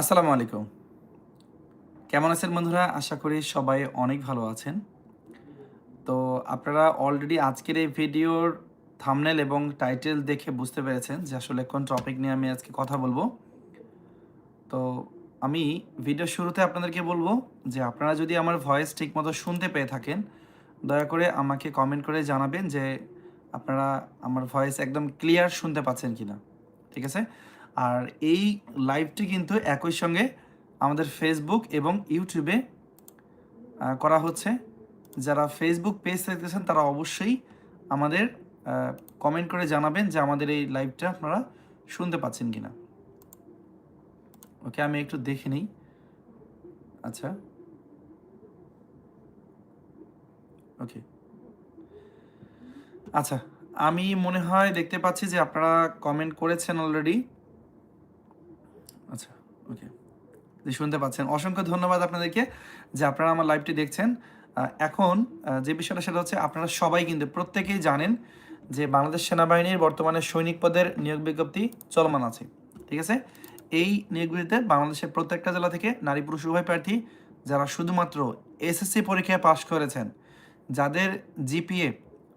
আসসালামু আলাইকুম। কেমন আছেন বন্ধুরা? আশা করি সবাই অনেক ভালো আছেন। তো আপনারা অলরেডি আজকের এই ভিডিওর থামনেল এবং টাইটেল দেখে বুঝতে পেরেছেন যে আসলে কোন টপিক নিয়ে আমি আজকে কথা বলব। তো আমি ভিডিও শুরুতে আপনাদেরকে বলব যে আপনারা যদি আমার ভয়েস ঠিকমতো শুনতে পেয়ে থাকেন, দয়া করে আমাকে কমেন্ট করে জানাবেন যে আপনারা আমার ভয়েস একদম ক্লিয়ার শুনতে পাচ্ছেন কিনা। ঠিক আছে? আর এই লাইভটি কিন্তু একই সঙ্গে আমাদের ফেসবুক এবং ইউটিউবে করা হচ্ছে। যারা ফেসবুক পেজ দেখতেছেন তারা অবশ্যই আমাদের কমেন্ট করে জানাবেন যে আমাদের এই লাইভটা আপনারা শুনতে পাচ্ছেন কি না ওকে আমি একটু দেখে নিই। আচ্ছা। ওকে আচ্ছা আমি মনে হয় দেখতে পাচ্ছি যে আপনারা কমেন্ট করেছেন অলরেডি ওকে শুনতে পাচ্ছেন। অসংখ্য ধন্যবাদ আপনাদেরকে যে আপনারা আমার লাইভটি দেখছেন। এখন যে বিষয়টা সেটা হচ্ছে আপনারা সবাই কিন্তু প্রত্যেকেই জানেন যে বাংলাদেশ সেনাবাহিনীর বর্তমানে সৈনিক পদের নিয়োগ বিজ্ঞপ্তি চলমান আছে। ঠিক আছে? এই নিয়োগগুলিতে বাংলাদেশের প্রত্যেকটা জেলা থেকে নারী পুরুষ উভয় প্রার্থী যারা শুধুমাত্র এসএসসি পরীক্ষায় পাশ করেছেন, যাদের GPA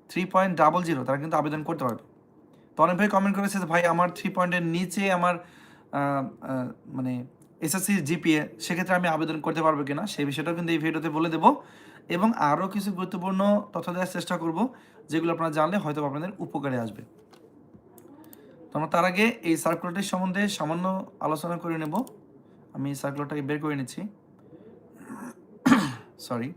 three point double zero তারা কিন্তু আবেদন করতে পারবে। তো অনেক ভাই কমেন্ট করেছে ভাই, আমার থ্রি পয়েন্টের নিচে আমার মানে এসএসসি জিপিএ, সেক্ষেত্রে আমি আবেদন করতে পারব কিনা সেই বিষয়টাও কিন্তু এই ভিডিওতে বলে দেবো। এবং আরও কিছু গুরুত্বপূর্ণ তথ্য দেওয়ার চেষ্টা করব, যেগুলো আপনারা জানলে হয়তো আপনাদের উপকারে আসবে। তো আমরা তার আগে এই সার্কুলারটির সম্বন্ধে সামান্য আলোচনা করে নেব। আমি সার্কুলারটাকে বের করে নিচ্ছি। সরি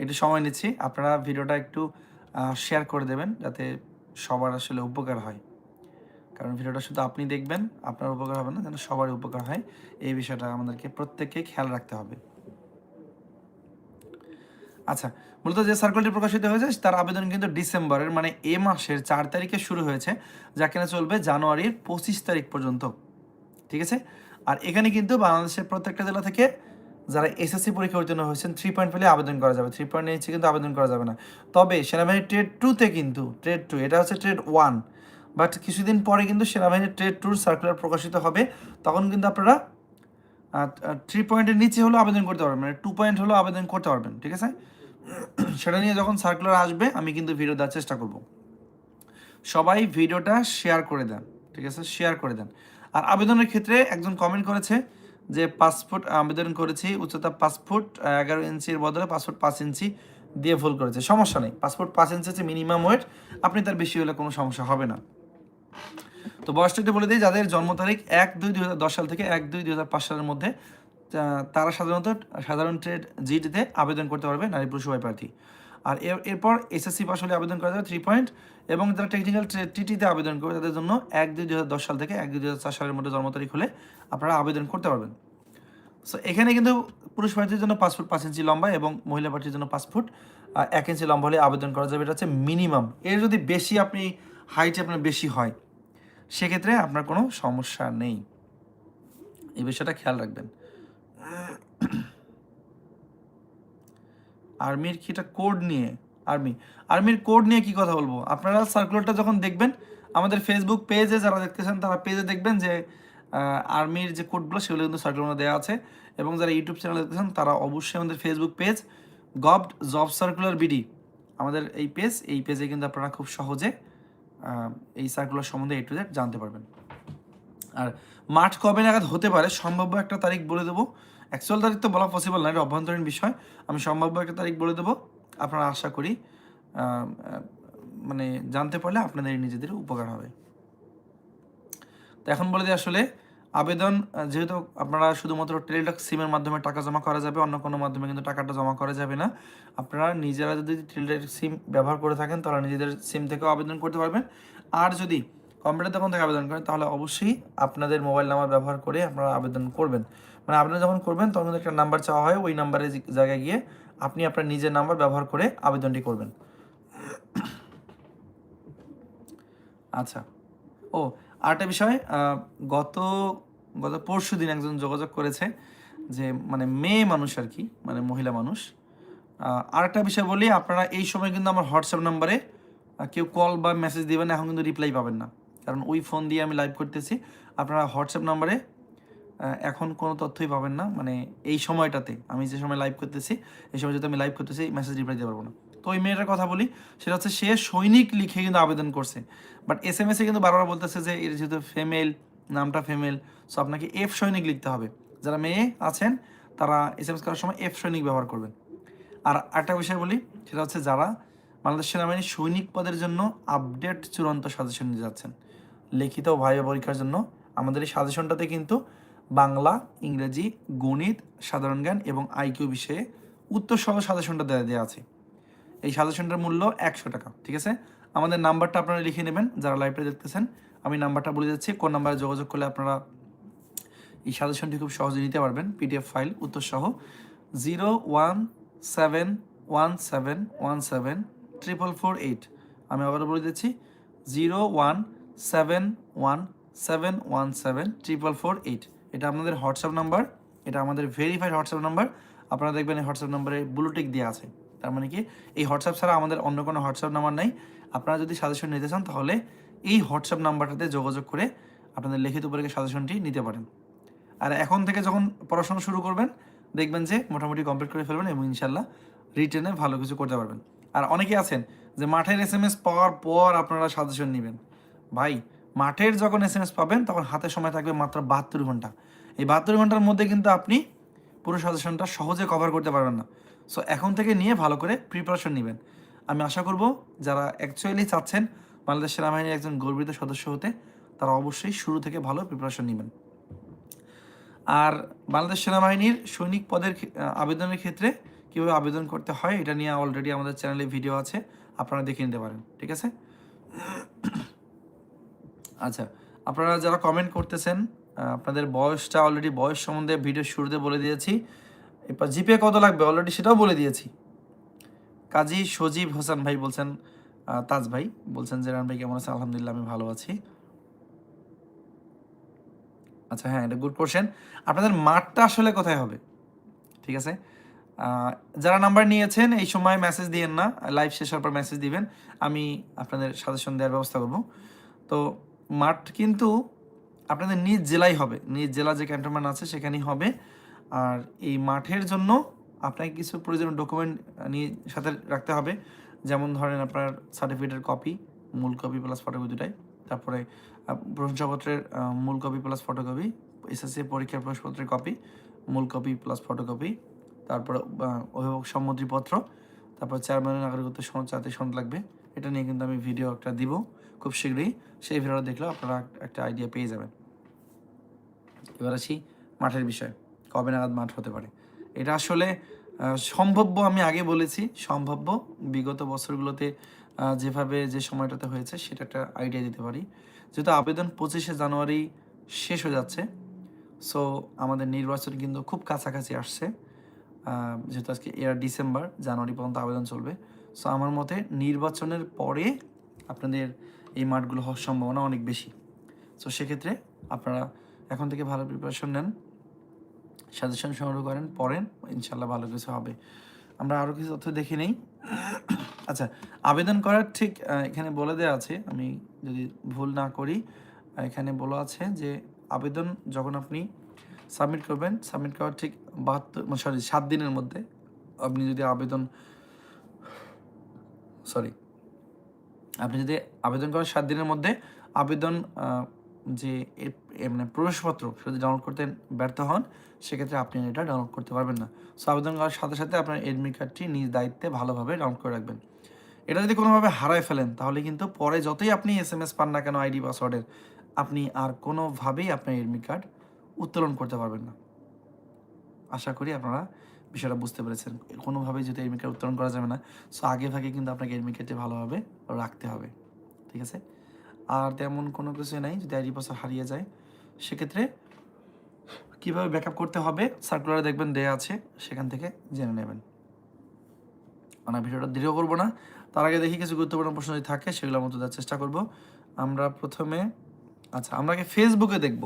একটু সময় নিচ্ছি, আপনারা ভিডিওটা একটু শেয়ার করে দেবেন, যাতে সবার আসলে উপকার হয়। কারণ ভিডিওটা শুধু আপনি দেখবেন, আপনার উপকার হবে না, যেন সবার উপকার হয়। এই বিষয়টা আমাদেরকে প্রত্যেককে খেয়াল রাখতে হবে। আচ্ছা মূলত যে সার্কুলারটি প্রকাশিত হয়েছে, তার আবেদন কিন্তু ডিসেম্বরের মানে এ মাসের চার তারিখে শুরু হয়েছে, যা কিনা চলবে জানুয়ারির পঁচিশ তারিখ পর্যন্ত। ঠিক আছে? আর এখানে কিন্তু বাংলাদেশের প্রত্যেকটা জেলা থেকে যারা এসএসসি পরীক্ষা উত্তীর্ণ হয়েছেন থ্রি পয়েন্ট পেলে আবেদন করা যাবে। থ্রি পয়েন্ট নিচে কিন্তু আবেদন করা যাবে না। তবে সেনাবাহিনী ট্রেড টুতে কিন্তু ট্রেড টু এটা হচ্ছে ট্রেড ওয়ান বাট কিছুদিন পরে কিন্তু সেনাবাহিনীর ট্রেড টুর সার্কুলার প্রকাশিত হবে। তখন কিন্তু আপনারা থ্রি পয়েন্টের নিচে হলেও আবেদন করতে পারবেন। মানে টু পয়েন্ট হলেও আবেদন করতে পারবেন, ঠিক আছে? সেটা নিয়ে যখন সার্কুলার আসবে, আমি কিন্তু ভিডিও দেওয়ার চেষ্টা করব। সবাই ভিডিওটা শেয়ার করে দেন, ঠিক আছে? শেয়ার করে দেন। আর আবেদনের ক্ষেত্রে একজন কমেন্ট করেছে যে পাসপোর্ট আবেদন করেছি, উচ্চতা পাসপোর্ট এগারো ইঞ্চির বদলে পাসপোর্ট পাঁচ ইঞ্চি দিয়ে ভুল করেছে। সমস্যা নেই পাসপোর্ট পাঁচ ইঞ্চি হচ্ছে মিনিমাম ওয়েট আপনি তার বেশি হলে কোনো সমস্যা হবে না। তো বয়সটা একটু বলে দিই, যাদের জন্ম তারিখ এক দুই দুই হাজার দশ সাল থেকে এক দুই দুই হাজার পাঁচ সালের মধ্যে তারা সাধারণত সাধারণ ট্রেড জিটিতে আবেদন করতে পারবে, নারী, পুরুষ, উভয় প্রার্থী। আর এর, এরপর এসএসসি পাস হলে আবেদন করা যাবে থ্রি পয়েন্ট এবং যারা টেকনিক্যাল টিটিতে আবেদন করবে, তাদের জন্য এক দুই দশ সাল থেকে এক দুই চার সালের মধ্যে জন্ম তারিখ হলে আপনারা আবেদন করতে পারবেন। সো এখানে কিন্তু পুরুষ প্রার্থীর জন্য পাঁচ ফুট পাঁচ ইঞ্চি লম্বা এবং মহিলা প্রার্থীর জন্য পাঁচ ফুট এক ইঞ্চি লম্বা হলে আবেদন করা যাবে। এটা হচ্ছে মিনিমাম এর যদি বেশি আপনি হাইট আপনার বেশি হয়, সেক্ষেত্রে আপনার কোনো সমস্যা নেই। এই বিষয়টা খেয়াল রাখবেন। আর্মির কি এটা কোড নিয়ে? আর্মি, আর্মির কোড নিয়ে কি কথা বলব? আপনারা সার্কুলারটা যখন দেখবেন, আমাদের ফেসবুক পেজে যারা দেখতেছেন, তারা পেজে দেখবেন যে আর্মির যে কোডগুলো সেগুলো কিন্তু সার্কুলার দেওয়া আছে। এবং যারা ইউটিউব চ্যানেল দেখতেছেন, তারা অবশ্যই আমাদের Facebook page govt job circular BD আমাদের এই পেজ এই পেজে কিন্তু আপনারা খুব সহজে এই সার্কুলার সম্বন্ধে এ টু জেড জানতে পারবেন। আর মাঠ কবে নাগাদ হতে পারে, সম্ভাব্য একটা তারিখ বলে দেবো। অ্যাকচুয়াল তারিখ তো বলা পসিবল না, এটা অভ্যন্তরীণ বিষয়। আমি সম্ভাব্য একটা তারিখ বলে দেবো। আপনারা আশা করি মানে জানতে পারলে আপনাদের নিজেদের উপকার হবে। তো এখন বলে দিই আসলে, আবেদন যেহেতু আপনারা শুধুমাত্র টেলিটক সিমের মাধ্যমে টাকা জমা করা যাবে, অন্য কোনো মাধ্যমে কিন্তু টাকাটা জমা করা যাবে না। আপনারা নিজেরা যদি টেলিটক সিম ব্যবহার করে থাকেন, তাহলে নিজেদের সিম থেকেও আবেদন করতে পারবেন। আর যদি কম্পিউটার দোকান থেকে আবেদন করেন, তাহলে অবশ্যই আপনাদের মোবাইল নাম্বার ব্যবহার করে আপনারা আবেদন করবেন। মানে আবেদন যখন করবেন, তখন কিন্তু একটা নাম্বার চাওয়া হয়। ওই নাম্বারের জায়গায় গিয়ে আপনি আপনার নিজের নাম্বার ব্যবহার করে আবেদনটি করবেন। আচ্ছা। ও, আরেকটা বিষয় গত গত পরশু দিন একজন যোগাযোগ করেছে যে মানে মেয়ে মানুষ আর কি মানে মহিলা মানুষ আরেকটা বিষয় বলি, আপনারা এই সময় কিন্তু আমার হোয়াটসঅ্যাপ নাম্বারে কেউ কল বা মেসেজ দিবেন এখন কিন্তু রিপ্লাই পাবেন না। কারণ ওই ফোন দিয়ে আমি লাইভ করতেছি। আপনারা হোয়াটসঅ্যাপ নাম্বারে এখন কোনো তথ্যই পাবেন না। মানে এই সময়টাতে, আমি যে সময় লাইভ করতেছি, এই সময় যদি আমি লাইভ করতেছি মেসেজ রিপ্লাই দিতে পারব না। তো ওই মেয়েটার কথা বলি, সেটা হচ্ছে সে সৈনিক লিখে কিন্তু আবেদন করছে। বাট এস এম এসে কিন্তু বারবার বলতেছে যে, এর যেহেতু ফিমেল নামটা ফিমেল সো আপনাকে এফ সৈনিক লিখতে হবে। যারা মেয়ে আছেন, তারা এস এম এস করার সময় এফ সৈনিক ব্যবহার করবেন। আর একটা বিষয় বলি, সেটা হচ্ছে যারা বাংলাদেশ সেনাবাহিনীর সৈনিক পদের জন্য আপডেট চূড়ান্ত সাজেশন নিয়ে যাচ্ছেন। লিখিত ভাইবা পরীক্ষার জন্য, আমাদের এই সাজেশনটাতে কিন্তু বাংলা, ইংরেজি, গণিত, সাধারণ জ্ঞান এবং আইকিউ বিষয়ে উত্তর সহ সাজেশনটা দেওয়া দেওয়া আছে। এই সাজেশনটার মূল্য একশো টাকা, ঠিক আছে? আমাদের নাম্বারটা আপনারা লিখে নেবেন, যারা লাইভটা দেখতেছেন। আমি নাম্বারটা বলে যাচ্ছি, কোন নাম্বারে যোগাযোগ করলে আপনারা এই সাজেশনটি খুব সহজে নিতে পারবেন। পিডিএফ ফাইল উত্তর সহ zero one seven one seven one seven triple four eight আমি আবারও বলে দিচ্ছি zero one seven one seven one seven triple four eight এটা আপনাদের হোয়াটসঅ্যাপ নাম্বার এটা আমাদের ভেরিফাইড হোয়াটসঅ্যাপ নাম্বার আপনারা দেখবেন এই হোয়াটসঅ্যাপ নাম্বারে ব্লুটিক দেওয়া আছে। তার মানে কি? এই হোয়াটসঅ্যাপ ছাড়া আমাদের অন্য কোনো হোয়াটসঅ্যাপ নাম্বার নাই। আপনারা যদি সাজেশন নিতে চান, তাহলে এই হোয়াটসঅ্যাপ নাম্বারটাতে যোগাযোগ করে আপনাদের লিখিত পরীক্ষা সাজেশনটি নিতে পারেন। আর এখন থেকে যখন পড়াশোনা শুরু করবেন, দেখবেন যে মোটামুটি কমপ্লিট করে ফেলবেন এবং ইনশাল্লাহ রিটেনে ভালো কিছু করতে পারবেন। আর অনেকে আছেন যে মাঠের এস এম এস পাওয়ার পর আপনারা সাজেশন নেবেন। ভাই মাঠের যখন এস এম এস পাবেন, তখন হাতে সময় থাকবে মাত্র বাহাত্তর ঘণ্টা। এই বাহাত্তর ঘণ্টার মধ্যে কিন্তু আপনি পুরো সাজেশনটা সহজে কভার করতে পারবেন না। সো এখন থেকে নিয়ে ভালো করে প্রিপারেশন নেবেন। আমি আশা করব যারা অ্যাকচুয়ালি চাচ্ছেন বাংলাদেশ সেনাবাহিনীর একজন গর্বিত সদস্য হতে, তারা অবশ্যই শুরু থেকে ভালো প্রিপারেশন নেবেন। আর বাংলাদেশ সেনাবাহিনীর সৈনিক পদের আবেদনের ক্ষেত্রে কীভাবে আবেদন করতে হয়, এটা নিয়ে অলরেডি আমাদের চ্যানেলে ভিডিও আছে, আপনারা দেখে নিতে পারেন। ঠিক আছে? আচ্ছা আপনারা যারা কমেন্ট করতেছেন আপনাদের বয়সটা অলরেডি বয়স সম্বন্ধে ভিডিও শুরুতে বলে দিয়েছি। এরপর জিপে কত লাগবে? অলরেডি সেটাও বলে দিয়েছি। কাজী সজীব হোসেন ভাই বলছেন তাজ ভাই বলছেন যে, রান ভাই কেমন আছেন আলহামদুলিল্লাহ আমি ভালো আছি। আচ্ছা হ্যাঁ এটা গুড কোশ্চেন আপনাদের মাঠটা আসলে কোথায় হবে? ঠিক আছে? যারা নাম্বার নিয়েছেন, এই সময় মেসেজ দিয়েন না। লাইভ শেষ হওয়ার পর মেসেজ দিবেন। আমি আপনাদের সাজেশন দেওয়ার ব্যবস্থা করব। তো মাঠ কিন্তু আপনাদের নিজ জেলায় হবে। নিজ জেলা যে ক্যান্টনমেন্ট আছে সেখানেই হবে। আর এই মাঠের জন্য আপনাকে কিছু প্রয়োজনীয় ডকুমেন্ট নিয়ে সাথে রাখতে হবে। যেমন ধরেন আপনার সার্টিফিকেটের কপি মূল কপি প্লাস ফটোকপি দুটাই। তারপরে প্রশংসাপত্রের মূল কপি প্লাস ফটোকপি এসএসসি পরীক্ষার প্রশ্নপত্রের কপি মূল কপি প্লাস ফটোকপি তারপরে অভিভাবক সম্মতিপত্র, তারপর চেয়ারম্যানের নাগরিকত্ব সনদ জাতীয় সনদ লাগবে। এটা নিয়ে কিন্তু আমি ভিডিও একটা দিব। খুব শীঘ্রই সেই ভিডিওটা দেখলেও আপনারা একটা আইডিয়া পেয়ে যাবেন। এবার আসি মাঠের বিষয়, কবে নাগাদ মাঠ হতে পারে? এটা আসলে সম্ভাব্য আমি আগে বলেছি, সম্ভাব্য বিগত বছরগুলোতে যেভাবে যে সময়টাতে হয়েছে সেটা একটা আইডিয়া দিতে পারি। যেহেতু আবেদন পঁচিশে জানুয়ারি শেষ হয়ে যাচ্ছে সো আমাদের নির্বাচন কিন্তু খুব কাছাকাছি আসছে। যেহেতু আজকে এরা ডিসেম্বর, জানুয়ারি পর্যন্ত আবেদন চলবে। সো আমার মতে নির্বাচনের পরে আপনাদের এই মাঠগুলো হওয়ার সম্ভাবনা অনেক বেশি। সো সেক্ষেত্রে আপনারা এখন থেকে ভালো প্রিপারেশন নেন সাজেশন সংগ্রহ করেন, পড়েন ইনশাল্লাহ ভালো কিছু হবে। আমরা আরও কিছু তথ্য দেখে নেই। আচ্ছা আবেদন করার ঠিক এখানে বলে দেওয়া আছে, আমি যদি ভুল না করি এখানে বলা আছে যে আবেদন যখন আপনি সাবমিট করবেন সাবমিট করার ঠিক বাহাত্তর সরি সাত দিনের মধ্যে আপনি যদি আবেদন সরি আপনি যদি আবেদন করার সাত দিনের মধ্যে, আবেদন যে মানে প্রবেশপত্র যদি ডাউনলোড করতে ব্যর্থ হন, সেক্ষেত্রে আপনি এটা ডাউনলোড করতে পারবেন না। সো আবেদন করার সাথে সাথে আপনার এডমিট কার্ডটি নিজ দায়িত্বে ভালোভাবে ডাউনলোড করে রাখবেন। এটা যদি কোনোভাবে হারায় ফেলেন, তাহলে কিন্তু পরে যতই আপনি এস এম এস পান না কেন আইডি পাসওয়ার্ডের আপনি আর কোনোভাবেই আপনার এডমিট কার্ড উত্তোলন করতে পারবেন না। আশা করি আপনারা বিষয়টা বুঝতে পেরেছেন। কোনোভাবে যদি এডমিট উত্তোলন করা যাবে না সো আগে ভাগে কিন্তু আপনাকে এডমিট ভালোভাবে রাখতে হবে, ঠিক আছে? আর তেমন কোনো কিছু নাই, যদি আইডি পাসওয়ার্ড হারিয়ে যায়, সেক্ষেত্রে কীভাবে ব্যাকআপ করতে হবে সার্কুলারে দেখবেন দেয়া আছে, সেখান থেকে জেনে নেবেন। আমরা ভিডিওটা দীর্ঘ করব না, তার আগে দেখি কিছু গুরুত্বপূর্ণ প্রশ্ন যদি থাকে সেগুলো মতো দেওয়ার চেষ্টা করব। আমরা প্রথমে আচ্ছা আমরা আগে ফেসবুকে দেখব,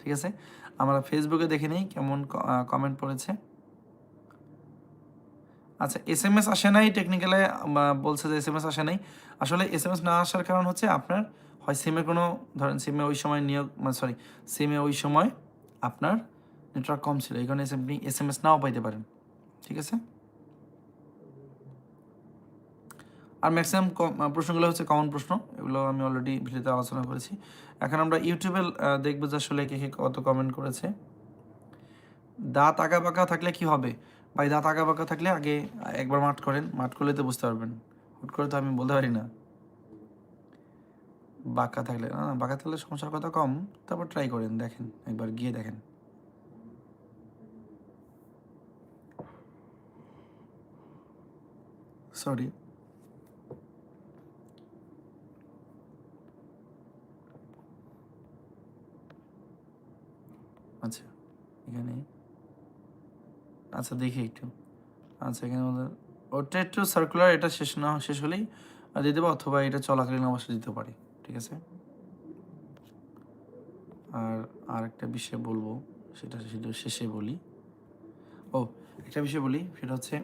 ঠিক আছে? আমরা ফেসবুকে দেখে নিই কেমন কমেন্ট পড়েছে। আচ্ছা এস এম এস আসে নাই টেকনিক্যালে বলছে যে এস এম এস আসে নাই। আসলে এস এম এস না আসার কারণ হচ্ছে আপনার, হয় সিমে কোনো, ধরেন সিমে ওই সময় নিয়োগ মানে সরি সিমে ওই সময় আপনার নেটওয়ার্ক কম ছিল, এই কারণে আপনি এস এম এস নাও পাইতে পারেন, ঠিক আছে? আর ম্যাক্সিমাম প্রশ্নগুলো হচ্ছে কমন প্রশ্ন, এগুলো আমি অলরেডি ভিডিওতে আলোচনা করেছি। এখন আমরা ইউটিউবে দেখব যে আসলে কে কে কত কমেন্ট করেছে। দাঁত আঁকা বাঁকা থাকলে কি হবে? ভাই, দাঁত আঁকা বাঁকা থাকলে আগে একবার মাঠ করেন। মাঠ করলে তো বুঝতে পারবেন। হুট করে তো আমি বলতে পারি না। বাঁকা থাকলে, না বাঁকা থাকলে সমস্যার কথা কম। তারপর ট্রাই করেন, দেখেন, একবার গিয়ে দেখেন। সরি আচ্ছা এখানে আচ্ছা দেখি একটু। আচ্ছা এখানে আমাদের ওটা একটু সার্কুলার এটা শেষ না, শেষ হলেই দিয়ে দেবো অথবা এটা চলাকালীন অবশ্যই দিতে পারি, ঠিক আছে? আর আর একটা বিষয় বলব, সেটা সেটা শেষে বলি। ও, একটা বিষয় বলি, সেটা হচ্ছে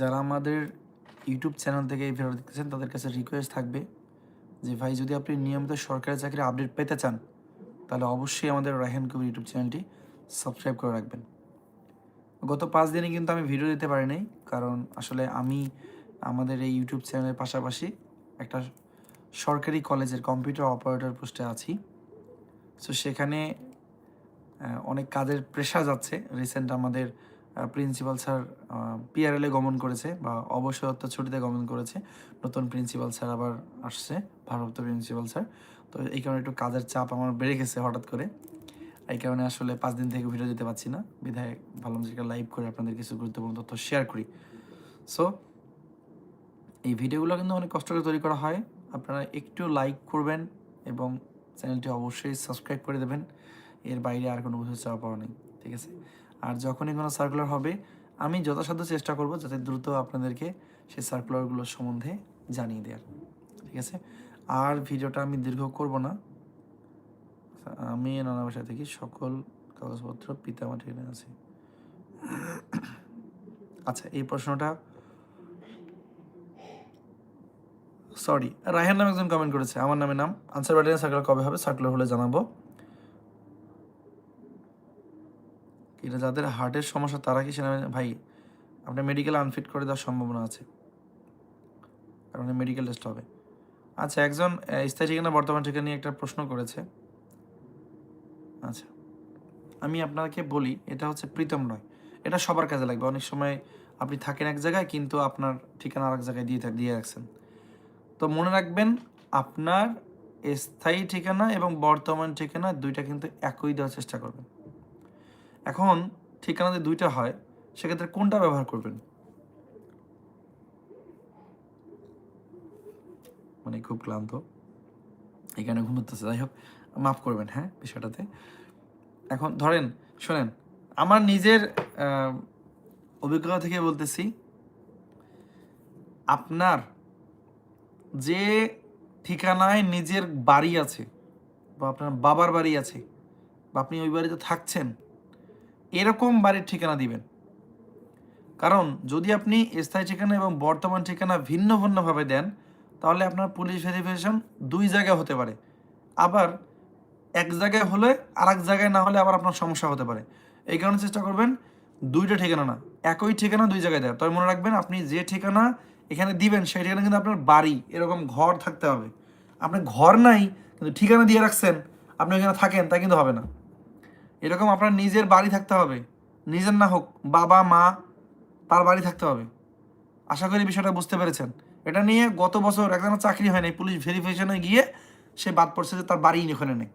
যারা আমাদের ইউটিউব চ্যানেল থেকে এই ভিডিও দেখতেছেন, তাদের কাছে রিকোয়েস্ট থাকবে যে, ভাই, যদি আপনি নিয়মিত সরকারি চাকরি আপডেট পেতে চান, তাহলে অবশ্যই আমাদের রায়হান কবির ইউটিউব চ্যানেলটি সাবস্ক্রাইব করে রাখবেন। গত পাঁচ দিনে কিন্তু আমি ভিডিও দিতে পারি নাই কারণ আসলে আমি আমাদের এই ইউটিউব চ্যানেলের পাশাপাশি একটা সরকারি কলেজের কম্পিউটার অপারেটর পোস্টে আছি। সো সেখানে অনেক কাজের প্রেশার যাচ্ছে। রিসেন্ট আমাদের প্রিন্সিপাল স্যার পিআরএলে গমন করেছে বা অবসরত্ব ছুটিতে গমন করেছে। নতুন প্রিন্সিপাল স্যার আবার আসছে, ভারপ্রাপ্ত প্রিন্সিপাল স্যার তো এই কারণে একটু কাজের চাপ আমার বেড়ে গেছে হঠাৎ করে। এই কারণে আসলে পাঁচ দিন থেকে ভিডিও দিতে পারছি না। বিধায় ভাবলাম যে লাইভ করে আপনাদের কিছু গুরুত্বপূর্ণ তথ্য শেয়ার করি। সো এই ভিডিওগুলো কিন্তু অনেক কষ্ট করে তৈরি করা হয়। আপনারা একটু লাইক করবেন এবং চ্যানেলটি অবশ্যই সাবস্ক্রাইব করে দেবেন। এর বাইরে আর কোনো কিছু চাওয়া পাওয়া নেই, ঠিক আছে? আর যখনই কোনো সার্কুলার হবে, আমি যথাসাধ্য চেষ্টা করব যাতে দ্রুত আপনাদেরকে সেই সার্কুলারগুলোর সম্বন্ধে জানিয়ে দেওয়ার, ঠিক আছে? আর ভিডিওটা আমি দীর্ঘ করব না। আমি নানা বাসা থেকে সকল কাগজপত্র পিতামাটি এনে আছি আচ্ছা এই প্রশ্নটা সরি, রায়হান নামে একজন কমেন্ট করেছে, আমার নামে। নাম আনসার বাটনে সার্কুলার কবে হবে? সার্কুলার হলে জানাব। এটা যাদের হার্টের সমস্যা, তারা কি সেনামে ভাই, আপনার মেডিকেল আনফিট করে দেওয়ার সম্ভাবনা আছে। কারণ মেডিকেল টেস্ট হবে। আচ্ছা একজন স্থায়ী ঠিকানা বর্তমান ঠিকানা নিয়ে একটা প্রশ্ন করেছে। আচ্ছা। আমি আপনাকে বলি, এটা হচ্ছে প্রীতম নয়। এটা সবার কাজে লাগবে। অনেক সময় আপনি থাকেন এক জায়গায়, কিন্তু আপনার ঠিকানা আরেক জায়গায় দিয়ে দিয়ে রাখছেন। তো মনে রাখবেন, আপনার স্থায়ী ঠিকানা এবং বর্তমান ঠিকানা দুইটা কিন্তু একই দেওয়ার চেষ্টা করবেন। এখন ঠিকানা যে দুইটা হয়, সেক্ষেত্রে কোনটা ব্যবহার করবেন? মানে খুব ক্লান্ত। এখানে ঘুমোতেছে। যাই হোক মাফ করবেন হ্যাঁ বিষয়টাতে। এখন ধরেন, শোনেন, আমার নিজের অভিজ্ঞতা থেকে বলতেছি, আপনার যে ঠিকানায় নিজের বাড়ি আছে বা আপনার বাবার বাড়ি আছে বা আপনি ওই বাড়িতে থাকছেন, এরকম বাড়ির ঠিকানা দিবেন। কারণ যদি আপনি স্থায়ী ঠিকানা এবং বর্তমান ঠিকানা ভিন্ন ভিন্নভাবে দেন, তাহলে আপনার পুলিশ ভেরিফিকেশন দুই জায়গায় হতে পারে। আবার এক জায়গায় হলে আর এক জায়গায় না হলে আবার আপনার সমস্যা হতে পারে। এই কারণে চেষ্টা করবেন দুইটা ঠিকানা না, একই ঠিকানা দুই জায়গায় দেয় তবে মনে রাখবেন আপনি যে ঠিকানা এখানে দিবেন, সেই ঠিকানা কিন্তু আপনার বাড়ি, এরকম ঘর থাকতে হবে। আপনি ঘর নাই, কিন্তু ঠিকানা দিয়ে রাখছেন, আপনি ওইখানে থাকেন তা কিন্তু হবে না। এরকম আপনার নিজের বাড়ি থাকতে হবে, নিজের না হোক, বাবা, মা, তার বাড়ি থাকতে হবে। আশা করি বিষয়টা বুঝতে পেরেছেন। এটা নিয়ে গত বছর একজনের চাকরি হয় নাই পুলিশ ভেরিফিকেশনে গিয়ে সে বাদ পড়ছে যে তার বাড়ি ওখানে নেই।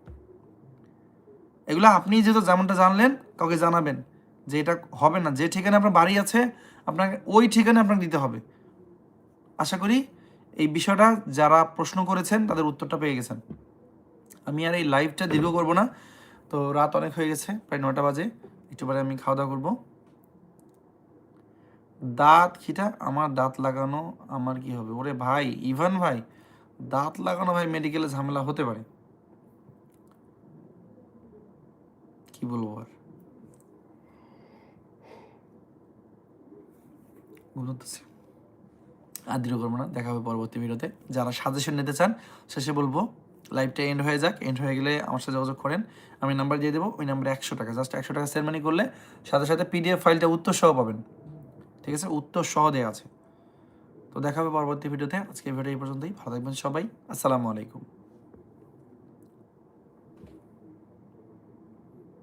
এগুলো আপনি যেহেতু যেমনটা জানলেন, কাউকে জানাবেন যে এটা হবে না। যে ঠিকানা আপনার বাড়ি আছে, আপনাকে ওই ঠিকানা আপনাকে দিতে হবে। আশা করি এই বিষয়টা যারা প্রশ্ন করেছেন, তাদের উত্তরটা পেয়ে গেছেন। আমি আর এই লাইভটা দীর্ঘ করব না। তো রাত অনেক হয়ে গেছে, প্রায় নটা বাজে। একটু পরে আমি খাওয়া দাওয়া করব। দাঁত খিটা, আমার দাঁত লাগানো, আমার কি হবে? ওরে ভাই, ইভান ভাই, দাঁত লাগানো ভাই মেডিকেলে ঝামেলা হতে পারে। কি বলব আর? আর দৃঢ় করব না, দেখা হবে পরবর্তী ভিডিওতে। যারা সাজেশন নিতে চান, শেষে বলব লাইভটা এন্ড হয়ে যাক। এন্ড হয়ে গেলে আমার সাথে যোগাযোগ করেন। আমি নাম্বার দিয়ে দেবো, ওই নাম্বারে একশো টাকা। জাস্ট একশো টাকা সেরমানি করলে সাথে সাথে পিডিএফ ফাইলটা উত্তর সহ পাবেন। ঠিক আছে? উত্তর সহ দেওয়া আছে। তো দেখা হবে পরবর্তী ভিডিওতে। আজকে ভিডিও এই পর্যন্তই। ভালো থাকবেন সবাই। আসসালামু আলাইকুম।